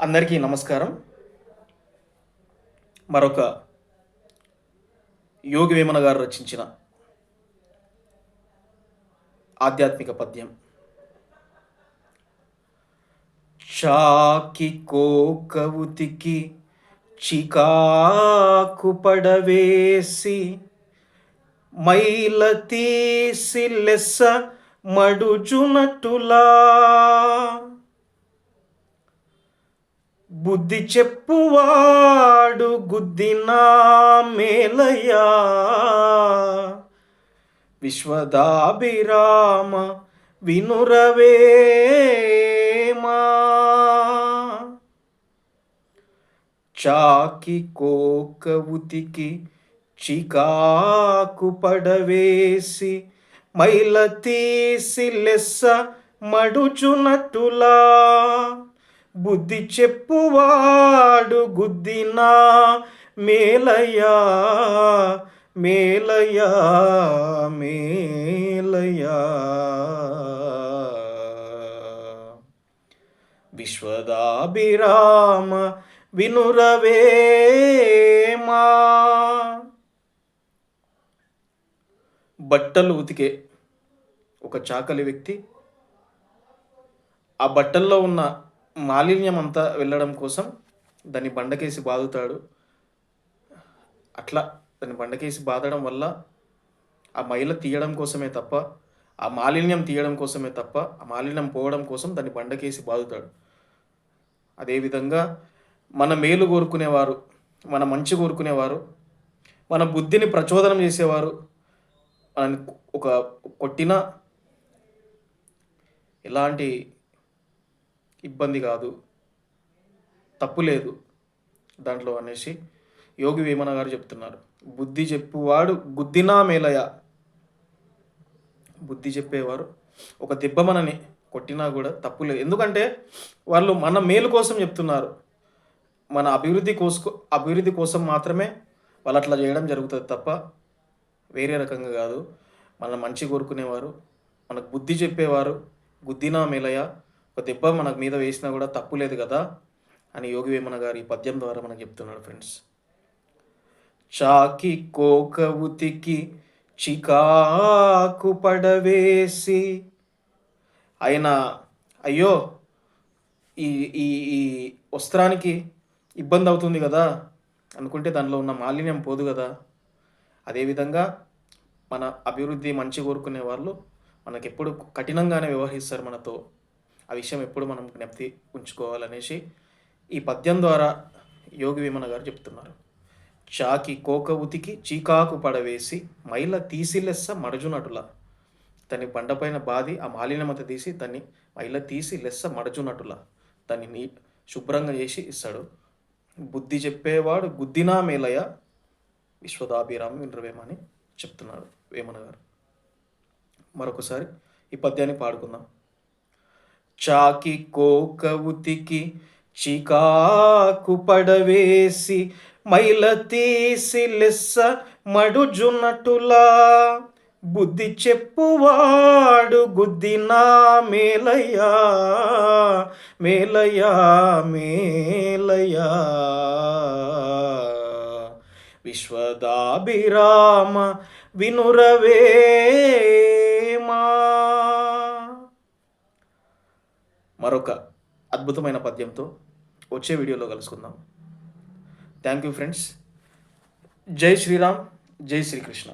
అందరికీ నమస్కారం. మరొక యోగి వేమన గారు రచించిన ఆధ్యాత్మిక పద్యం. చాకి కోకవుతికి చికాకు పడవేసి మైల తీసి లెస్స మడుచునటులా బుద్ధి చెప్పువాడు గుద్దినా మేలయ్యా. విశ్వదాభిరామ వినురవేమా. చాకి కోక ఉతికి చికాకు పడవేసి మైల తీసి లెస్స మడుచునట్టులా బుద్ధి చెప్పువాడు గుద్దినా మేలయ్యా మేలయ్యా మేలయ్యా. విశ్వదాభిరామ వినురవేమా? బట్టలు ఉతికే ఒక చాకలి వ్యక్తి ఆ బట్టల్లో ఉన్న మాలిన్యం అంతా వెళ్ళడం కోసం దాన్ని బండకేసి బాదుతాడు. అట్లా దాన్ని బండకేసి బాదడం వల్ల ఆ మైల తీయడం కోసమే తప్ప ఆ మాలిన్యం తీయడం కోసమే తప్ప ఆ మాలిన్యం పోవడం కోసం దాన్ని బండకేసి బాదుతాడు. అదేవిధంగా మన మేలు కోరుకునేవారు మన మంచి కోరుకునేవారు మన బుద్ధిని ప్రచోదనం చేసేవారు మనని ఒక కొట్టిన ఎలాంటి ఇబ్బంది కాదు తప్పు లేదు దాంట్లో అనేసి యోగి వేమన గారు చెప్తున్నారు. బుద్ధి చెప్పువాడు గుద్దినా మేలయ? బుద్ధి చెప్పేవారు ఒక దెబ్బ మనని కొట్టినా కూడా తప్పు లేదు. ఎందుకంటే వాళ్ళు మన మేలు కోసం చెప్తున్నారు. మన అభివృద్ధి కోసుకో అభివృద్ధి కోసం మాత్రమే వాళ్ళు అట్లా చేయడం జరుగుతుంది తప్ప వేరే రకంగా కాదు. మన మంచి కోరుకునేవారు మనకు బుద్ధి చెప్పేవారు గుద్దినా మేలయ? ఒక దెబ్బ మనకు మీద వేసినా కూడా తప్పు లేదు కదా అని యోగి వేమన గారు ఈ పద్యం ద్వారా మనకు చెప్తున్నాడు ఫ్రెండ్స్. చాకి కోక ఉతికి చికాకు పడవేసి ఆయన అయ్యో ఈ ఈ ఈ వస్త్రానికి ఇబ్బంది అవుతుంది కదా అనుకుంటే దానిలో ఉన్న మాలిన్యం పోదు కదా. అదేవిధంగా మన అభివృద్ధి మంచి కోరుకునే వాళ్ళు మనకెప్పుడు కఠినంగానే వ్యవహరిస్తారు మనతో. ఆ విషయం ఎప్పుడు మనం జ్ఞప్తి ఉంచుకోవాలనేసి ఈ పద్యం ద్వారా యోగి వేమన గారు చెప్తున్నారు. చాకి కోక ఉతికి చీకాకు పడవేసి మైల తీసిలెస్స మడజునటుల. తని బండపైన బాది ఆ మాలిన్యమత తీసి దాన్ని మైల తీసి లెస్స మడజునటుల. దాన్ని నీ శుభ్రంగా చేసి ఇస్తాడు. బుద్ధి చెప్పేవాడు గుద్దినా మేలయ విశ్వదాభిరామ వినరవేమని చెప్తున్నాడు వేమన గారు. మరొకసారి ఈ పద్యాన్ని పాడుకుందాం. చాకి కోక ఉతికి చికాకు పడవేసి మైల తీసి లెస్స మడుజునటులా. బుద్ధి చెప్పువాడు గుద్దినా మేలయ్యా మేలయ్యా మేలయ్యా. విశ్వదాభిరామ వినురవే మరొక అద్భుతమైన పద్యంతో వచ్చే వీడియోలో కలుసుకుందాం. థ్యాంక్ యూ ఫ్రెండ్స్ జై శ్రీరామ్ జై శ్రీకృష్ణ.